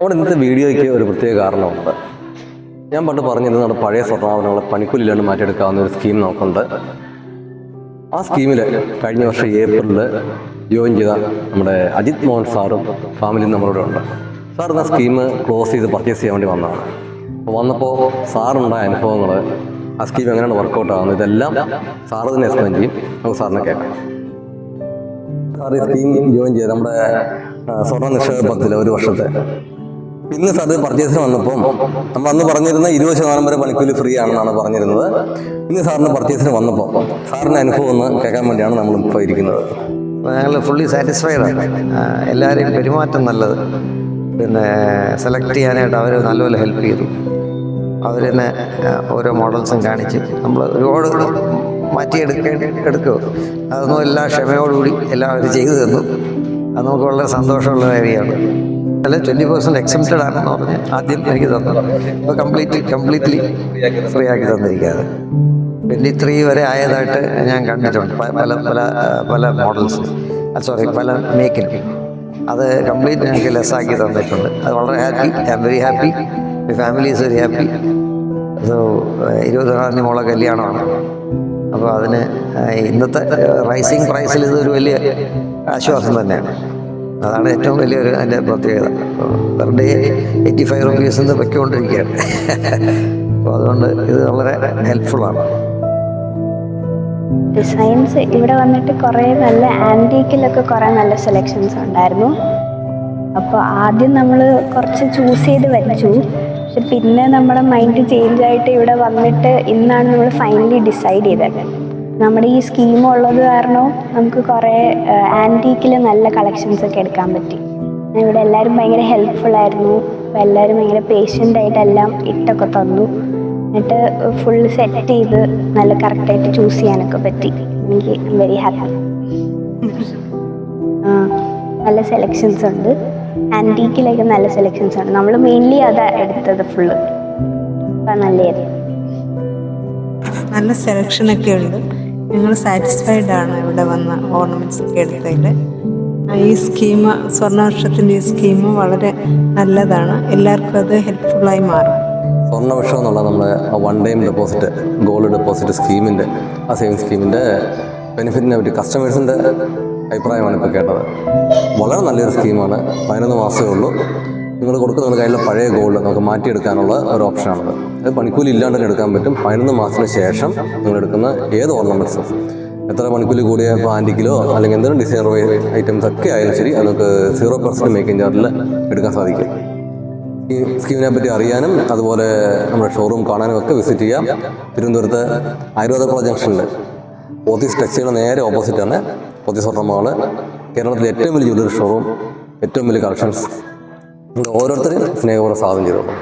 നമ്മുടെ ഇന്നത്തെ വീഡിയോയ്ക്ക് ഒരു പ്രത്യേക കാരണമുണ്ട്. ഞാൻ പണ്ട് പറഞ്ഞിരുന്നത് നമ്മുടെ പഴയ സ്വർണാഭരണങ്ങളെ പണിക്കൂലില്ലാണ്ട് മാറ്റിയെടുക്കാവുന്ന ഒരു സ്കീം നമുക്കുണ്ട്. ആ സ്കീമിൽ കഴിഞ്ഞ വർഷം ഏപ്രിലിൽ ജോയിൻ ചെയ്ത നമ്മുടെ അജിത് മോഹൻ സാറും ഫാമിലിയും നമ്മളോട് ഉണ്ട് സാർ എന്ന സ്കീം ക്ലോസ് ചെയ്ത് പർച്ചേസ് ചെയ്യാൻ വേണ്ടി വന്നതാണ്. അപ്പോൾ വന്നപ്പോൾ സാറുണ്ടായ അനുഭവങ്ങൾ ആ സ്കീം എങ്ങനെയാണ് വർക്കൗട്ട് ആകുന്നത് ഇതെല്ലാം സാറ് തന്നെ എക്സ്പ്ലെയിൻ ചെയ്യും. നമുക്ക് സാറിനെ കേൾക്കാം. സാർ ഈ സ്കീം ജോയിൻ ചെയ്ത് നമ്മുടെ സ്വർണ നിക്ഷേപ പദ്ധതിയിൽ ഒരു വർഷത്തെ ഇന്ന് സാർ പർച്ചേസിന് വന്നപ്പം നമ്മൾ അന്ന് പറഞ്ഞിരുന്ന ഇരുപത് ശതമാനം വരെ പണിക്കൂലി ഫ്രീ ആണെന്നാണ് പറഞ്ഞിരുന്നത്. ഇന്ന് സാറിന് പർച്ചേസിന് വന്നപ്പോൾ സാറിന്റെ അനുഭവം ഒന്ന് കേൾക്കാൻ വേണ്ടിയാണ് നമ്മൾ ഇപ്പോൾ ഇരിക്കുന്നത്. ഞങ്ങൾ ഫുള്ളി സാറ്റിസ്ഫൈഡ് ആണ്. എല്ലാവരെയും പെരുമാറ്റം നല്ലത്. പിന്നെ സെലക്ട് ചെയ്യാനായിട്ട് അവർ നല്ലപോലെ ഹെൽപ്പ് ചെയ്തു. അവർ തന്നെ ഓരോ മോഡൽസും കാണിച്ച് നമ്മൾ ഒരുപാട് മാറ്റിയെടുക്കേണ്ടി എടുക്കുക. അതൊന്നും എല്ലാ ക്ഷമയോടുകൂടി എല്ലാവരും ചെയ്തു തന്നു. അത് നമുക്ക് വളരെ സന്തോഷമുള്ള കാര്യമാണ്. അല്ല ട്വന്റി പെർസെന്റ് എക്സംപ്റ്റഡ് ആണെന്ന് പറഞ്ഞ് ആദ്യം എനിക്ക് തന്നു. അപ്പോൾ കംപ്ലീറ്റ്ലി കംപ്ലീറ്റ്ലി ഫ്രീ ആക്കി തന്നിരിക്കുകയാണ്. ട്വന്റി ത്രീ വരെ ആയതായിട്ട് ഞാൻ കണ്ടിട്ടുണ്ട്. പല പല പല മോഡൽസ് സോറി പല മേക്കിന് അത് കംപ്ലീറ്റ് എനിക്ക് ലെസ്സാക്കി തന്നിട്ടുണ്ട്. അത് വളരെ happy I am very happy my family is very happy so ഇരുപതാം തീയതി മോളെ കല്യാണമാണ്. അപ്പോൾ അതിന് ഇന്നത്തെ റൈസിങ് പ്രൈസിൽ ഇതൊരു വലിയ ആശ്വാസം തന്നെയാണ്. അതാണ് ഏറ്റവും വലിയൊരു അതിന്റെ പ്രത്യേകത. Per day eighty five rupees എന്ന് വെക്കൊണ്ടിരിക്കുകയാണ്. അപ്പോൾ അതുകൊണ്ട് ഇത് വളരെ ഹെൽപ്ഫുള്ളാണ് ഡിസൈൻസ് ഇവിടെ വന്നിട്ട് കുറേ നല്ല ആന്റീക്കിലൊക്കെ കുറേ നല്ല സെലക്ഷൻസ് ഉണ്ടായിരുന്നു. അപ്പോൾ ആദ്യം നമ്മൾ കുറച്ച് ചൂസ് ചെയ്ത് വരച്ചു പക്ഷെ പിന്നെ നമ്മുടെ മൈൻഡ് ചേഞ്ച് ആയിട്ട് ഇവിടെ വന്നിട്ട് ഇന്നാണ് നമ്മൾ ഫൈനലി ഡിസൈഡ് ചെയ്തത്. നമ്മുടെ ഈ സ്കീം ഉള്ളത് കാരണവും നമുക്ക് കുറേ ആന്റീക്കിൽ നല്ല കളക്ഷൻസ് ഒക്കെ എടുക്കാൻ പറ്റി. ഇവിടെ എല്ലാവരും ഭയങ്കര ഹെൽപ്ഫുൾ ആയിരുന്നു. എല്ലാവരും ഭയങ്കര പേഷ്യന്റ് ആയിട്ട് എല്ലാം ഇട്ടൊക്കെ തന്നു. എന്നിട്ട് ഫുള്ള് സെറ്റ് ചെയ്ത് നല്ല കറക്റ്റായിട്ട് ചൂസ് ചെയ്യാനൊക്കെ പറ്റി. എനിക്ക് വെരി ഹാപ്പി നല്ല സെലക്ഷൻസ് ഉണ്ട്. ആന്റീക്കിലൊക്കെ നല്ല സെലക്ഷൻസ് ഉണ്ട്. നമ്മൾ മെയിൻലി അതാ എടുത്തത് ഫുള്ള് അപ്പം നല്ലതായിരുന്നു. നല്ല സെലക്ഷനൊക്കെ ഉണ്ട്. ഞങ്ങൾ സാറ്റിസ്ഫൈഡ് ആണ് ഇവിടെ വന്ന ഓർണമെന്റ്സ് ഒക്കെ എടുത്തതിൽ ഈ സ്കീം സ്വർണവർഷത്തിന്റെ ഈ സ്കീം വളരെ നല്ലതാണ്. എല്ലാവർക്കും അത് ഹെൽപ്ഫുള്ളായി മാറും. സ്വർണവർഷം എന്നുള്ള നമ്മുടെ one time deposit gold deposit സ്കീമിന്റെ ആ സേവിങ് സ്കീമിന്റെ ബെനിഫിറ്റിനെ പറ്റി കസ്റ്റമേഴ്സിന്റെ അഭിപ്രായമാണ് ഇപ്പോൾ കേട്ടത്. വളരെ നല്ലൊരു സ്കീമാണ് പതിനൊന്ന് മാസമേ ഉള്ളൂ. നിങ്ങൾ കൊടുക്കുന്ന കയ്യിലുള്ള പഴയ ഗോൾഡ് നമുക്ക് മാറ്റിയെടുക്കാനുള്ള ഒരു ഓപ്ഷനാണത് പണിക്കൂലി ഇല്ലാണ്ട് തന്നെ എടുക്കാൻ പറ്റും. പതിനൊന്ന് മാസത്തിന് ശേഷം നിങ്ങൾ എടുക്കുന്ന ഏത് ഓർണമെന്റ്സും എത്ര പണിക്കൂലി കൂടിയ ഇപ്പോൾ അല്ലെങ്കിൽ എന്തെങ്കിലും ഡിസൈനർ ഐറ്റംസ് ഒക്കെ ആയാലും ശരി നമുക്ക് സീറോ പെർസെന്റ് മേക്കിംഗ് ചാർജിൽ എടുക്കാൻ സാധിക്കും. ഈ സ്കീമിനെ പറ്റി അറിയാനും അതുപോലെ നമ്മുടെ ഷോറൂം കാണാനും ഒക്കെ വിസിറ്റ് ചെയ്യാം. തിരുവനന്തപുരത്ത് ആയുർവേദ ജംഗ്ഷനിൽ പോത്തീസ് ടെക്സ്റ്റൈലിന് നേരെ ഓപ്പോസിറ്റാണ് പോത്തീസ് സ്വർണ മാൾ. കേരളത്തിലെ ഏറ്റവും വലിയ ജ്വല്ലറി ഷോറൂം ഏറ്റവും വലിയ കളക്ഷൻസ് ഓരോരുത്തരും സ്നേഹപൂർവം സ്വാഗതം ചെയ്തോളൂ.